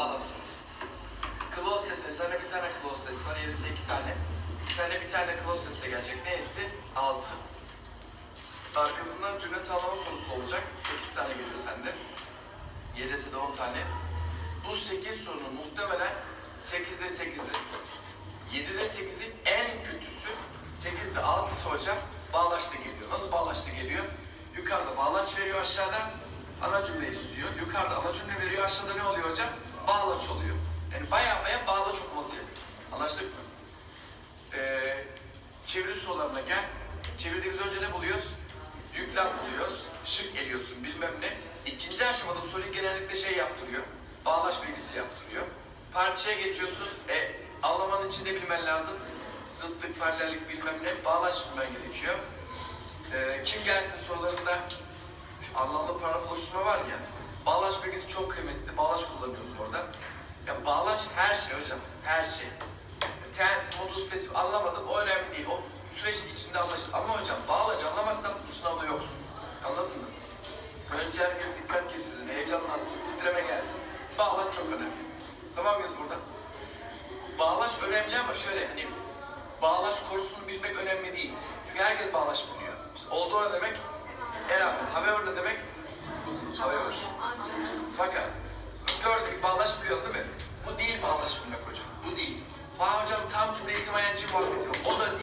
bağlaç sorusu. Close test, sana bir tane close test var, yedisi iki tane. Sana bir tane close test de gelecek. Ne etti? Altı. Arkasından cümle tamamlama sorusu olacak. Sekiz tane geliyor sende. Yedisi de on tane. Bu sekiz sorunun muhtemelen sekizde sekizi. 7'de 8'in en kötüsü 8'de 6'sı hocam bağlaçta geliyor. Nasıl bağlaçta geliyor? Yukarıda bağlaç veriyor aşağıda ana cümle istiyor. Yukarıda ana cümle veriyor aşağıda ne oluyor hocam? Bağlaç oluyor. Yani baya baya bağlaç okuması yapıyorsun. Anlaştık mı? Ee, çeviri sorularına gel. Çeviride biz önce ne buluyoruz? Yüklem buluyoruz. Şık eliyorsun bilmem ne. İkinci aşamada soruyu genellikle şey yaptırıyor. Bağlaç bilgisi yaptırıyor. Parçaya geçiyorsun. E, anlaman için ne bilmen lazım? Zıtlık, paralellik bilmem ne. Bağlaç bilmen gerekiyor. Ee, kim gelsin sorularında şu anlamlı paragraf oluşturma var ya. Bağlaç bilgisi çok kıymetli. Bağlaç kullanıyoruz orada. Ya bağlaç her şey hocam. Her şey. Ters, modus, spesifik anlamadım. O önemli değil. O süreç içinde anlaşılır. Ama hocam bağlaç anlamazsan bu sınavda yoksun. Anladın mı? Önce herkes dikkat kesilsin, heyecanlansın, titreme gelsin. Bağlaç çok önemli. Tamam mıyız burada? Bağlaç önemli ama şöyle hani bağlaç konusunu bilmek önemli değil. Çünkü herkes bağlaç biliyor. İşte oldu ne demek? Erap, haber ne demek? Haber. Fakat gördük bağlaç biliyorsun değil mi? Bu değil bağlaç bilmek hocam. Bu değil. Vay hocam tam cümle isim ayyancı muhabbeti. O da değil.